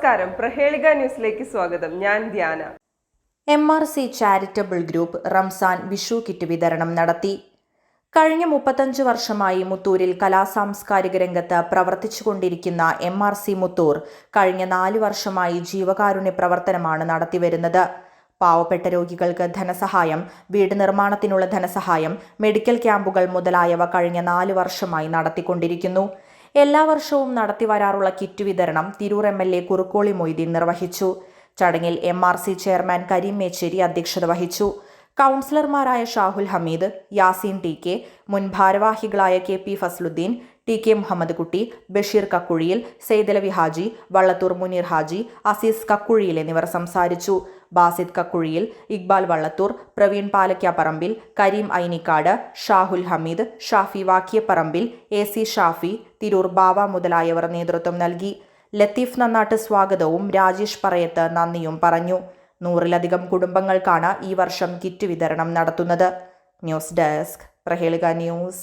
നമസ്കാരം. പ്രഹേളിക ന്യൂസിലേക്ക് സ്വാഗതം. ഞാൻ Dhyana. M R C charitable group Ramzan Vishu kit വിതരണം നടത്തി. കഴിഞ്ഞ മുപ്പത്തഞ്ച് വർഷമായി മുത്തൂരിൽ കലാസാംസ്കാരിക രംഗത്ത് പ്രവർത്തിച്ചുകൊണ്ടിരിക്കുന്ന എം ആർ സി മുത്തൂർ കഴിഞ്ഞ നാല് വർഷമായി ജീവകാരുണ്യ പ്രവർത്തനമാണ് നടത്തിവരുന്നത്. പാവപ്പെട്ട രോഗികൾക്ക് ധനസഹായം വീട് നിർമ്മാണത്തിനുള്ള ധനസഹായം മെഡിക്കൽ ക്യാമ്പുകൾ മുതലായവ കഴിഞ്ഞ നാല് വർഷമായി നടത്തിക്കൊണ്ടിരിക്കുന്നു. എല്ലാ വർഷവും നടത്തി വരാറുള്ള കിറ്റ് വിതരണം Tirur M L A Kurukkoli Moideen നിർവഹിച്ചു. ചടങ്ങിൽ M R C chairman Kareem Mechery അധ്യക്ഷത വഹിച്ചു. കൗൺസിലർമാരായ ഷാഹുൽ ഹമീദ് യാസീൻ ടി കെ മുൻ ഭാരവാഹികളായ K P Fasaluddeen T K Muhammad Kutty Basheer Kakkuzhiyil Saidalavi Haji Vallathur Muneer Haji Azeez Kakkuzhiyil എന്നിവർ സംസാരിച്ചു. ബാസിദ് കക്കുഴിയിൽ ഇക്ബാൽ വള്ളത്തൂർ പ്രവീൺ പാലക്കാപ്പറമ്പിൽ കരീം ഐനിക്കാട് ഷാഹുൽ ഹമീദ് ഷാഫി വാക്കിയപ്പറമ്പിൽ എ സി ഷാഫി തിരൂർ ബാവ മുതലായവർ നേതൃത്വം നൽകി. ലത്തീഫ് നന്നാട്ട് സ്വാഗതവും രാജേഷ് പറയത്ത് നന്ദിയും പറഞ്ഞു. നൂറിലധികം കുടുംബങ്ങൾക്കാണ് ഈ വർഷം കിറ്റ് വിതരണം നടത്തുന്നത്. News desk Prahelika news.